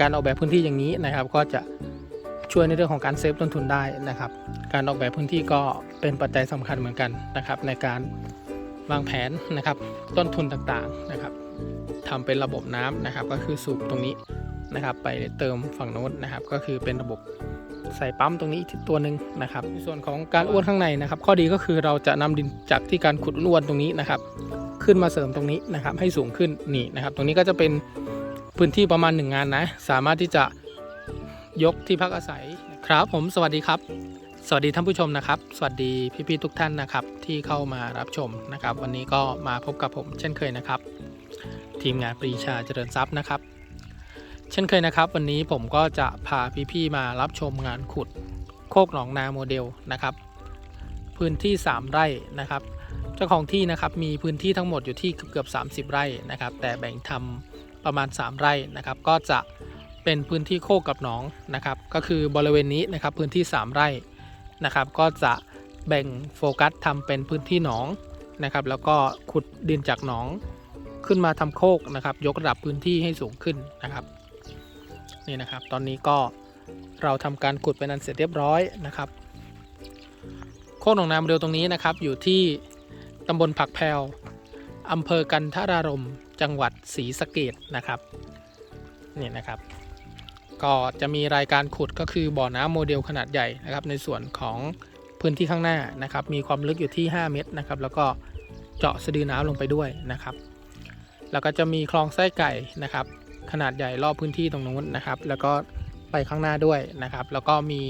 การออกแบบพื้นที่อย่างนี้นะครับ ก็จะช่วยในเรื่องของการเซฟต้นทุนได้นะครับ การออกแบบพื้นที่ก็เป็นปัจจัยสำคัญเหมือนกันนะครับ ในการวางแผนนะครับ ต้นทุนต่างๆนะครับทำเป็นระบบน้ำนะครับ ก็คือสูบตรงนี้นะครับ ไปเติมฝั่งโน้นนะครับ ก็คือเป็นระบบใส่ปั๊มตรงนี้ตัวหนึ่งนะครับในส่วนของการอ้วนข้างในนะครับ ข้อดีก็คือเราจะนำดินจากที่การขุดอ้วนตรงนี้นะครับ ขึ้นมาเสริมตรงนี้นะครับ ให้สูงขึ้นนี่นะครับ ตรงนี้ก็จะเป็น พื้นที่ประมาณหนึ่งงานนะ สามารถที่จะยกที่พักอาศัยครับผมสวัสดีครับ สวัสดีท่านผู้ชมนะครับ สวัสดีพี่ๆทุกท่านนะครับ ที่เข้ามารับชมนะครับ วันนี้ก็มาพบกับผมเช่นเคยนะครับ ทีมงานปรีชาเจริญทรัพย์นะครับ เช่นเคยนะครับ วันนี้ผมก็จะพาพี่ๆมารับชมงานขุดโคกหนองนาโมเดลนะครับ พื้นที่ 3 ไร่นะครับ เจ้าของที่นะครับมีพื้นที่ทั้งหมดอยู่ที่เกือบๆ30 ไร่นะครับ แต่แบ่งทำ ประมาณ 3 ไร่นะครับ ก็จะเป็นพื้นที่โคกกับหนองนะครับ ก็คือบริเวณนี้นะครับพื้นที่ 3 ไร่นะครับ ก็จะแบ่งโฟกัสทำเป็นพื้นที่หนองนะครับ แล้วก็ขุดดินจากหนองขึ้นมาทำโคกนะครับ ยกระดับพื้นที่ให้สูงขึ้นนะครับนี่นะครับ ตอนนี้ก็เราทำการขุดเป็นอันเสร็จเรียบร้อยนะครับ โคกหนองนาโมเดลตรงนี้นะครับ อยู่ที่ตำบลผักแพรวอำเภอกันทรารม จังหวัดศรีสะเกดนะครับนี่นะครับ ก็จะมีรายการขุดก็คือบ่อน้ำโมเดลขนาดใหญ่นะครับ ในส่วนของพื้นที่ข้างหน้านะครับ มีความลึกอยู่ที่ 5 เมตรนะครับ แล้วก็เจาะสะดือน้ำลงไปด้วยนะครับ แล้วก็จะมีคลองไส้ไก่นะครับ ขนาดใหญ่รอบพื้นที่ตรงนู้นนะครับ แล้วก็ไปข้างหน้าด้วยนะครับ แล้วก็มี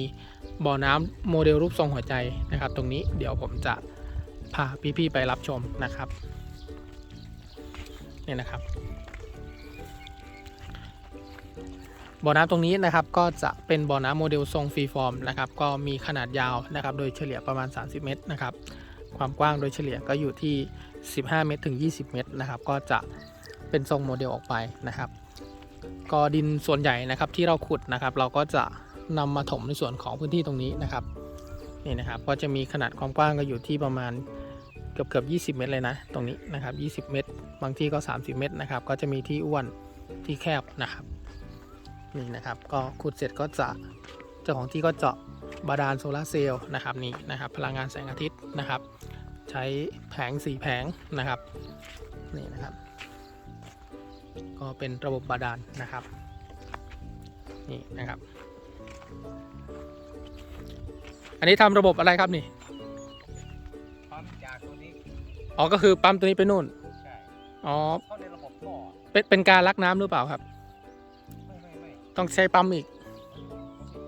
บ่อน้ำโมเดลรูปทรงหัวใจนะครับ ตรงนี้เดี๋ยวผมจะพาพี่ๆไปรับชมนะครับ นี่นะครับบ่อน้ำตรงนี้นะครับก็จะเป็นบ่อน้ำโมเดลทรงฟรีฟอร์มนะครับก็มีขนาดยาวนะครับโดยเฉลี่ยประมาณ 30 เมตรนะครับความกว้างโดยเฉลี่ยก็อยู่ที่ 15 เมตรถึง 20 เมตรนะครับก็จะเป็นทรงโมเดลออกไปนะครับ ก็ดินส่วนใหญ่นะครับที่เราขุดนะครับ เราก็จะนำมาถมในส่วนของพื้นที่ตรงนี้นะครับนี่นะครับก็จะมีขนาดความกว้างก็อยู่ที่ประมาณเกือบเกือบ20 เมตรเลยนะ ตรงนี้นะครับ 20 เมตร บางที่ก็ 30 เมตรนะครับ ก็จะมีที่อ้วนที่แคบนะครับนี่นะครับ ก็ขุดเสร็จก็จะเจ้าของที่ก็เจาะบาดาลโซลาร์เซลล์นะครับนี่นะครับพลังงานแสงอาทิตย์นะครับ ใช้แผงสีแผงนะครับนี่นะครับ ก็เป็นระบบบาดาลนะครับนี่นะครับ อันนี้ทำระบบอะไรครับนี่ปั๊มจากตัวนี้อ๋อก็คือปั๊มตัวนี้ไปนู่นใช่ อ๋อ เข้าในระบบท่อเป็นเป็นการลักน้ำหรือเปล่าครับ ไม่ไม่ไม่ต้องใช้ปั๊มอีก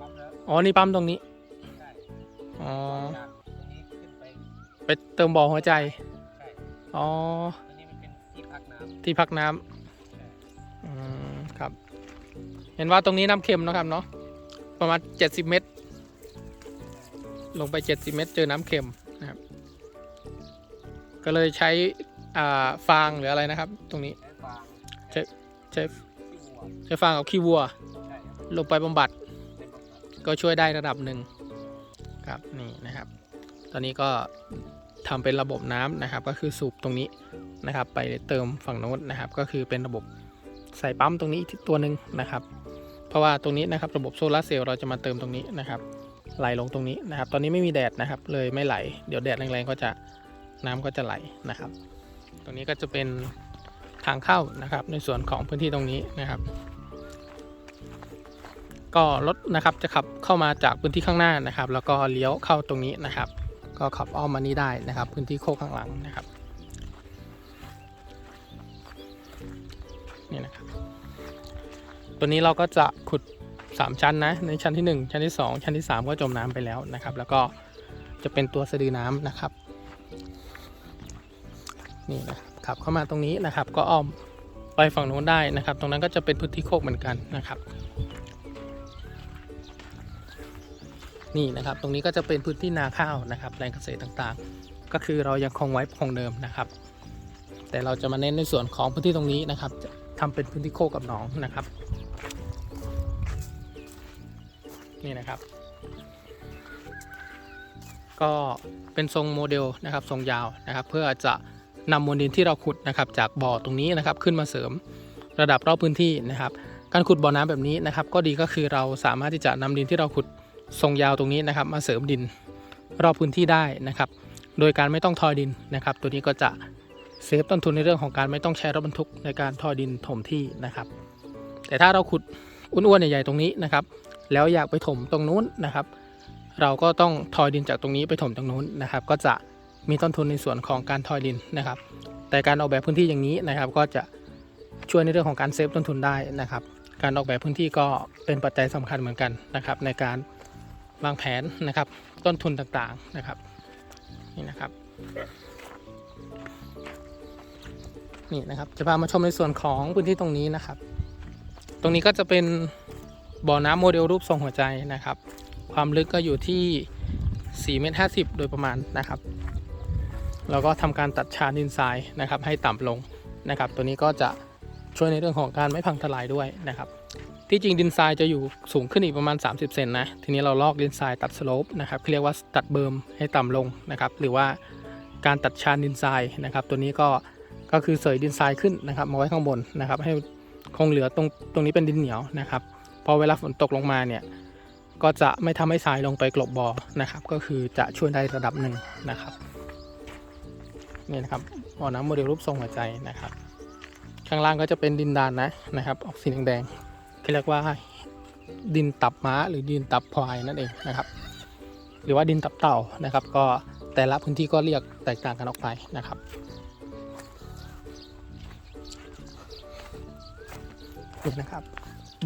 ปั๊มแล้วอ๋อ นี่ปั๊มตรงนี้ ใช่อ๋อจากตัวนี้ขึ้นไปไปเติมบ่อหัวใจ ใช่อ๋อตัวนี้มันเป็นที่พักน้ที่พักน้ำำใช่อืมครับ เห็นว่าตรงนี้น้ำเค็มนะครับเนาะ ประมาณ 70 เมตร ลงไป 70 เมตร เจอน้ำเค็มนะครับ ก็เลยใช้ อ่าฟางหรืออะไรนะครับ ตรงนี้ใช้ฟางใช้ใช้ขี้วัวใช้ฟางกับขี้วัว ใช่ครับลงไปบำบัดเป็นบำบัดก็ช่วยได้ระดับหนึ่งครับนี่นะครับ ตอนนี้ก็ทำเป็นระบบน้ำนะครับ ก็คือสูบตรงนี้นะครับ ไปเติมฝั่งโน้นนะครับ ก็คือเป็นระบบใส่ปั๊มตรงนี้อีกตัวหนึ่งนะครับ เพราะว่าตรงนี้นะครับระบบโซลาร์เซลล์เราจะมาเติมตรงนี้นะครับ ไหลลงตรงนี้นะครับ ตอนนี้ไม่มีแดดนะครับ เลยไม่ไหล เดี๋ยวแดดแรงๆก็จะน้ำก็จะไหลนะครับ ตรงนี้ก็จะเป็นทางเข้านะครับ ในส่วนของพื้นที่ตรงนี้นะครับ ก็รถนะครับจะขับเข้ามาจากพื้นที่ข้างหน้านะครับ แล้วก็เลี้ยวเข้าตรงนี้นะครับ ก็ขับอ้อมมานี้ได้นะครับ พื้นที่โค้งข้างหลังนะครับนี่นะครับ ตัวนี้เราก็จะขุด 3 ชั้นนะ ในชั้นที่ 1 ชั้นที่ 2 ชั้นที่ 3 ก็จมน้ำไปแล้วนะครับ แล้วก็จะเป็นตัวสะดือน้ำนะครับ นี่นะครับขับเข้ามาตรงนี้นะครับ ก็อ้อมไปฝั่งโน้นได้นะครับ ตรงนั้นก็จะเป็นพื้นที่โคกเหมือนกันนะครับ นี่นะครับ ตรงนี้ก็จะเป็นพื้นที่นาข้าวนะครับแปลงเกษตรต่างๆ ก็คือเรายังคงไว้คงเดิมนะครับ แต่เราจะมาเน้นในส่วนของพื้นที่ตรงนี้นะครับจะทำเป็นพื้นที่โคกกับหนองนะครับ นี่นะครับ ก็เป็นทรงโมเดลนะครับ ทรงยาวนะครับ เพื่อจะ นำมวลดินที่เราขุดนะครับจากบ่อตรงนี้นะครับขึ้นมาเสริมระดับรอบพื้นที่นะครับ การขุดบ่อน้ำแบบนี้นะครับ ก็ดีก็คือเราสามารถที่จะนำดินที่เราขุดทรงยาวตรงนี้นะครับ มาเสริมดินรอบพื้นที่ได้นะครับ โดยการไม่ต้องทอยดินนะครับ ตัวนี้ก็จะเซฟต้นทุนในเรื่องของการไม่ต้องใช้รถบรรทุกในการทอยดินถมที่นะครับ แต่ถ้าเราขุดอ้วนๆใหญ่ๆตรงนี้นะครับ แล้วอยากไปถมตรงนู้นนะครับ เราก็ต้องทอยดินจากตรงนี้ไปถมตรงนู้นนะครับ ก็จะ มีต้นทุนในส่วนของการทอยดินนะครับ แต่การออกแบบพื้นที่อย่างนี้นะครับ ก็จะช่วยในเรื่องของการเซฟต้นทุนได้นะครับ การออกแบบพื้นที่ก็เป็นปัจจัยสำคัญเหมือนกันนะครับ ในการวางแผนนะครับ ต้นทุนต่างๆนะครับ นี่นะครับ นี่นะครับ จะพามาชมในส่วนของพื้นที่ตรงนี้นะครับ ตรงนี้ก็จะเป็นบ่อน้ำโมเดลรูปทรงหัวใจนะครับ ความลึกก็อยู่ที่4เมตร50 โดยประมาณนะครับ แล้วก็ทำการตัดชานดินทรายนะครับ ให้ต่ำลงนะครับ ตัวนี้ก็จะช่วยในเรื่องของการไม่พังทลายด้วยนะครับ ที่จริงดินทรายจะอยู่สูงขึ้นอีกประมาณ 30 เซนนะทีนี้เราลอกดินทรายตัดสโลปนะครับเรียกว่าตัดเบิร์มให้ต่ำลงนะครับ หรือว่าการตัดชานดินทรายนะครับ ตัวนี้ก็ก็คือเสยดินทรายขึ้นนะครับมาไว้ข้างบนนะครับ ให้คงเหลือตรงตรงนี้เป็นดินเหนียวนะครับพอเวลาฝนตกลงมาเนี่ยก็จะไม่ทำให้ทรายลงไปกลบบ่อนะครับ ก็คือจะช่วยได้ระดับหนึ่งนะครับ นี่นะครับบ่อน้ำโมเดลรูปทรงหัวใจนะครับ ข้างล่างก็จะเป็นดินดานนะนะครับ ออกสีแดงๆที่เรียกว่าดินตับม้าหรือดินตับควายนั่นเองนะครับ หรือว่าดินตับเต่านะครับ ก็แต่ละพื้นที่ก็เรียกแตกต่างกันออกไปนะครับนี่นะครับ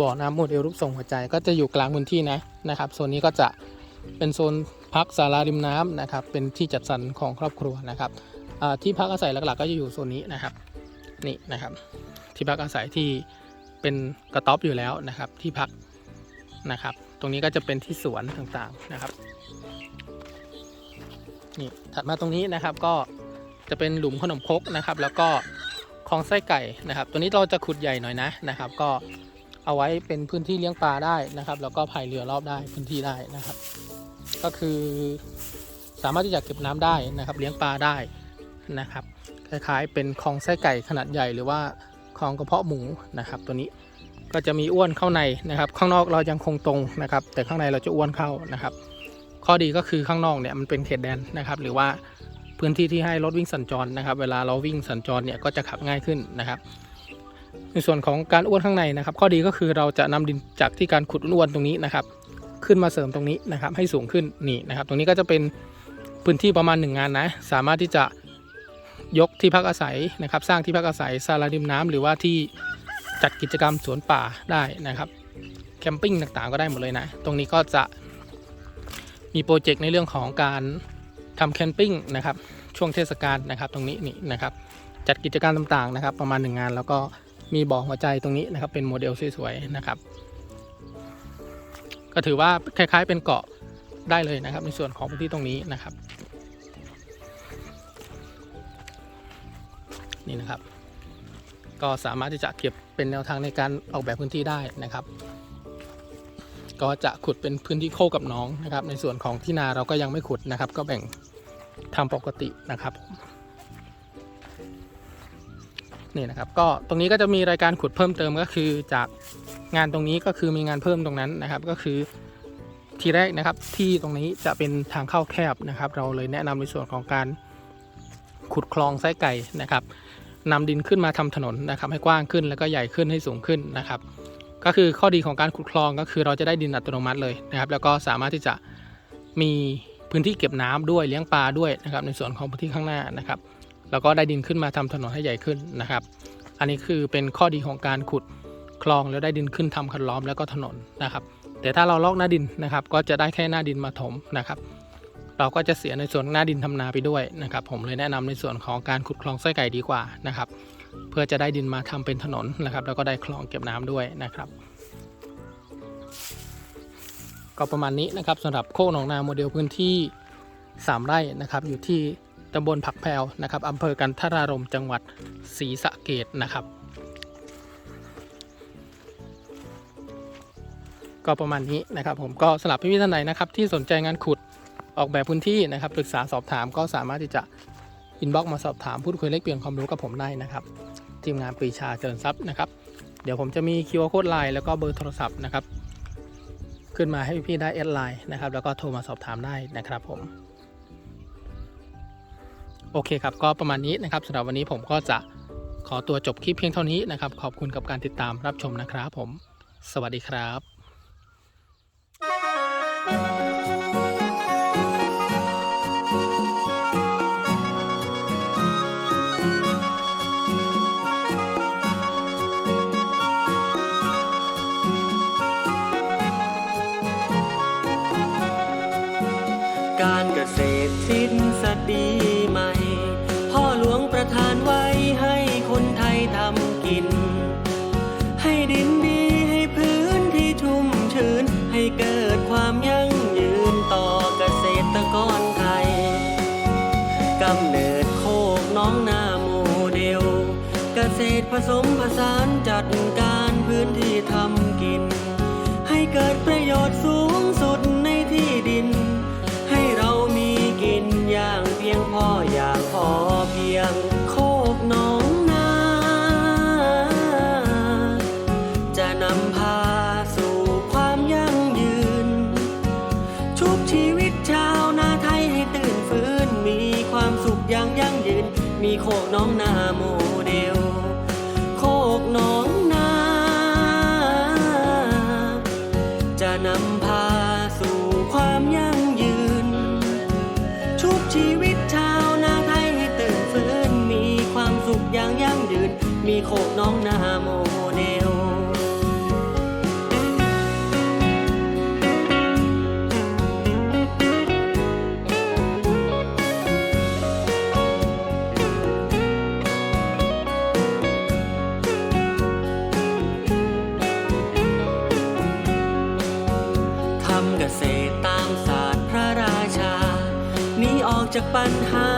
บ่อน้ำโมเดลรูปทรงหัวใจก็จะอยู่กลางพื้นที่นะนะครับโซนนี้ก็จะเป็นโซนพักศาลาริมน้ำนะครับ เป็นที่จัดสรรของครอบครัวนะครับ ที่พักอาศัยหลักๆ ก็จะอยู่โซนนี้นะครับนี่นะครับ ที่พักอาศัยที่เป็นกระต๊อบอยู่แล้วนะครับ ที่พักนะครับ ตรงนี้ก็จะเป็นที่สวนต่างๆนะครับนี่ถัดมาตรงนี้นะครับก็จะเป็นหลุมขนมคกนะครับ แล้วก็คลองไส้ไก่นะครับ ตัวนี้เราจะขุดใหญ่หน่อยนะนะครับ ก็เอาไว้เป็นพื้นที่เลี้ยงปลาได้นะครับ แล้วก็พายเรือรอบได้พื้นที่ได้นะครับ ก็คือสามารถที่จะเก็บน้ำได้นะครับ เลี้ยงปลาได้ นะครับ คล้ายๆเป็นคลองไส้ไก่ขนาดใหญ่หรือว่าคลองกระเพาะหมูนะครับ ตัวนี้ก็จะมีอ้วนเข้าในนะครับ ข้างนอกเรายังคงตรงนะครับ แต่ข้างในเราจะอ้วนเข้านะครับ ข้อดีก็คือข้างนอกเนี่ยมันเป็นเขตแดนนะครับ หรือว่าพื้นที่ที่ให้รถวิ่งสัญจรนะครับ เวลาเราวิ่งสัญจรเนี่ยก็จะขับง่ายขึ้นนะครับ ในส่วนของการอ้วนข้างในนะครับ ข้อดีก็คือเราจะนำดินจากที่การขุดอ้วนตรงนี้นะครับ ขึ้นมาเสริมตรงนี้นะครับ ให้สูงขึ้นนี่นะครับ ตรงนี้ก็จะเป็นพื้นที่ประมาณหนึ่งงานนะ สามารถที่จะ ยกที่พักอาศัยนะครับ สร้างที่พักอาศัยซาลาริมน้ำหรือว่าที่จัดกิจกรรมสวนป่าได้นะครับ แคมปิ้งต่างๆก็ได้หมดเลยนะ ตรงนี้ก็จะมีโปรเจกต์ในเรื่องของการทำแคมปิ้งนะครับช่วงเทศกาลนะครับ ตรงนี้นี่นะครับ จัดกิจกรรมต่างๆนะครับ ประมาณหนึ่งงานแล้วก็มีบ่อหัวใจตรงนี้นะครับ เป็นโมเดลสวยๆนะครับ ก็ถือว่าคล้ายๆเป็นเกาะได้เลยนะครับ ในส่วนของพื้นที่ตรงนี้นะครับ นี่นะครับ ก็สามารถที่จะเก็บเป็นแนวทางในการออกแบบพื้นที่ได้นะครับ ก็จะขุดเป็นพื้นที่โคกับน้องนะครับ ในส่วนของที่นาเราก็ยังไม่ขุดนะครับ ก็แบ่งทำปกตินะครับนี่นะครับก็ตรงนี้ก็จะมีรายการขุดเพิ่มเติมก็คือจากงานตรงนี้ก็คือมีงานเพิ่มตรงนั้นนะครับ ก็คือทีแรกนะครับที่ตรงนี้จะเป็นทางเข้าแคบนะครับ เราเลยแนะนำในส่วนของการขุดคลองไส้ไก่นะครับ นำดินขึ้นมาทำถนนนะครับ ให้กว้างขึ้นแล้วก็ใหญ่ขึ้นให้สูงขึ้นนะครับ ก็คือข้อดีของการขุดคลองก็คือเราจะได้ดินอัตโนมัติเลยนะครับ แล้วก็สามารถที่จะมีพื้นที่เก็บน้ำด้วยเลี้ยงปลาด้วยนะครับ ในส่วนของพื้นที่ข้างหน้านะครับ แล้วก็ได้ดินขึ้นมาทำถนนให้ใหญ่ขึ้นนะครับ อันนี้คือเป็นข้อดีของการขุดคลองแล้วได้ดินขึ้นทำคันล้อมแล้วก็ถนนนะครับ แต่ถ้าเราลอกหน้าดินนะครับ ก็จะได้แค่หน้าดินมาถมนะครับ เราก็จะเสียในส่วนหน้าดินทำนาไปด้วยนะครับ ผมเลยแนะนำในส่วนของการขุดคลองไส้ไก่ดีกว่านะครับ เพื่อจะได้ดินมาทำเป็นถนนนะครับ แล้วก็ได้คลองเก็บน้ำด้วยนะครับก็ประมาณนี้นะครับสำหรับโคกหนองนาโมเดลพื้นที่ 3 ไร่นะครับ อยู่ที่ตำบลผักแพรวนะครับอำเภอกันทรารมจังหวัดศรีสะเกดนะครับ ก็ประมาณนี้นะครับ ผมก็สำหรับพี่ๆท่านไหนนะครับ ที่สนใจงานขุด ออกแบบพื้นที่นะครับปรึกษาสอบถามก็สามารถที่จะอินบ็อกมาสอบถามพูดคุยเล็กเปลี่ยนความรู้กับผมได้นะครับ ทีมงานปรีชาเจริญทรัพย์นะครับ เดี๋ยวผมจะมี QR code line แล้วก็เบอร์โทรศัพท์นะครับ ขึ้นมาให้พี่ๆได้แอดไลน์นะครับ แล้วก็โทรมาสอบถามได้นะครับผม โอเคครับ ก็ประมาณนี้นะครับสำหรับวันนี้ผมก็จะขอตัวจบคลิปเพียงเท่านี้นะครับ ขอบคุณกับการติดตามรับชมนะครับผม สวัสดีครับ การเกษตรสิ้นสดีใหม่ พ่อหลวงประทานไว้ให้คนไทยทำกิน ให้ดินดีให้พื้นที่ชุ่มชื้น ให้เกิดความยั่ง โคกน้องนาโมเดลทำเกษตรตามศาสตร์พระราชาหนีออกจากปัญหา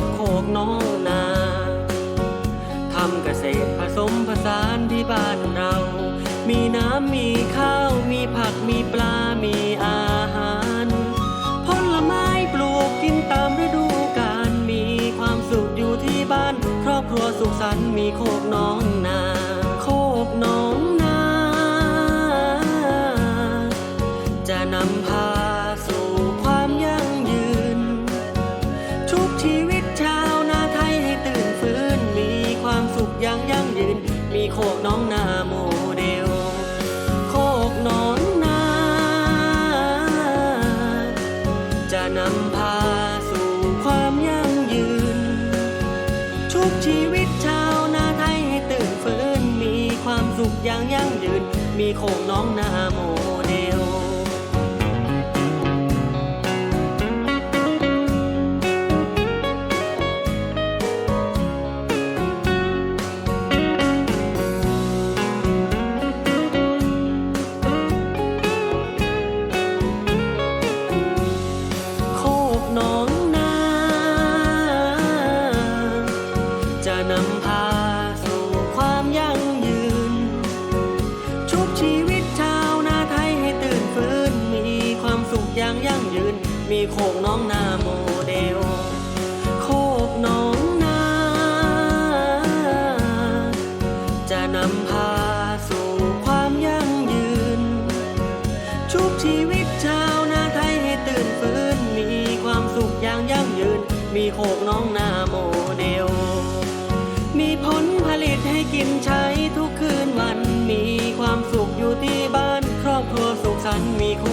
กับโคกน้องนาทำเกษตรผสมผสานที่บ้านเรา มีน้ำมีข้าว มีผักมีปลา มีอาหารผลไม้ปลูกกินตามฤดูกาลมีความสุขอยู่ที่บ้าน ครอบครัวสุขสันต์มีโคกน้องนา โคกน้องนาโโคกน้องนาโมเดล โคกน้องนา จะนำพาสู่ความยั่งยืน ชุบชีวิตชาวนาไทยให้ตื่นฟื้น มีความสุขอย่างยั่งยืน มีโคกน้องนาโมเดล มีผลผลิตให้กินใช้ทุกคืนวัน มีความสุขอยู่ที่บ้าน ครอบครัวสุขสันต์มีโค